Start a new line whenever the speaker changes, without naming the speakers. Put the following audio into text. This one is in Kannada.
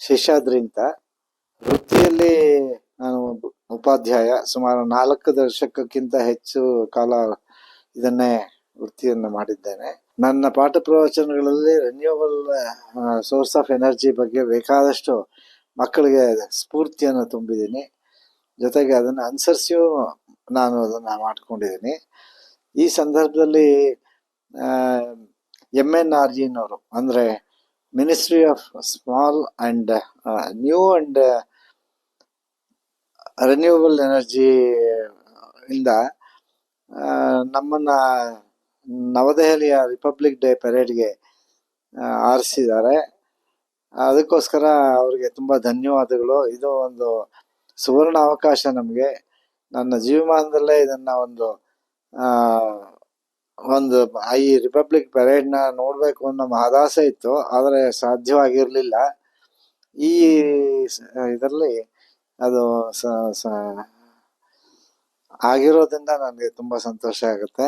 ಶೇಷಾದ್ರಿ ಅಂತ ವೃತ್ತಿಯಲ್ಲಿ ನಾನು ಉಪಾಧ್ಯಾಯ. ಸುಮಾರು ನಾಲ್ಕು ದಶಕಕ್ಕಿಂತ ಹೆಚ್ಚು ಕಾಲ ಇದನ್ನೇ ವೃತ್ತಿಯನ್ನು ಮಾಡಿದ್ದೇನೆ. ನನ್ನ ಪಾಠ ಪ್ರವಚನಗಳಲ್ಲಿ ರಿನ್ಯೂವಲ್ ಸೋರ್ಸ್ ಆಫ್ ಎನರ್ಜಿ ಬಗ್ಗೆ ಬೇಕಾದಷ್ಟು ಮಕ್ಕಳಿಗೆ ಸ್ಫೂರ್ತಿಯನ್ನು ತುಂಬಿದ್ದೀನಿ. ಜೊತೆಗೆ ಅದನ್ನು ಅನುಸರಿಸಿಯೂ ನಾನು ಅದನ್ನು ಮಾಡ್ಕೊಂಡಿದ್ದೀನಿ. ಈ ಸಂದರ್ಭದಲ್ಲಿ ಎಂ ಎನ್ ಆರ್ ಜಿನವರು ಅಂದರೆ ministry of small and new and renewable energy ಇಂದ ನಮ್ಮನ್ನು ನವದೆಹಲಿಯ ರಿಪಬ್ಲಿಕ್ ಡೇ ಪೆರೇಡ್ಗೆ ಆರಿಸಿದ್ದಾರೆ. ಅದಕ್ಕೋಸ್ಕರ ಅವರಿಗೆ ತುಂಬ ಧನ್ಯವಾದಗಳು. ಇದು ಒಂದು ಸುವರ್ಣ ಅವಕಾಶ ನಮಗೆ. ನನ್ನ ಜೀವಮಾನದಲ್ಲೇ ಇದನ್ನು ಒಂದು ಒಂದು ಈ ರಿಪಬ್ಲಿಕ್ ಪೆರೇಡ್ನ ನೋಡಬೇಕು ಅನ್ನೋ ಮಹದಾಸೆ ಇತ್ತು, ಆದರೆ ಸಾಧ್ಯವಾಗಿರಲಿಲ್ಲ. ಈ ಇದರಲ್ಲಿ ಅದು ಸ, ಆಗಿರೋದ್ರಿಂದ ನನಗೆ ತುಂಬ ಸಂತೋಷ ಆಗುತ್ತೆ.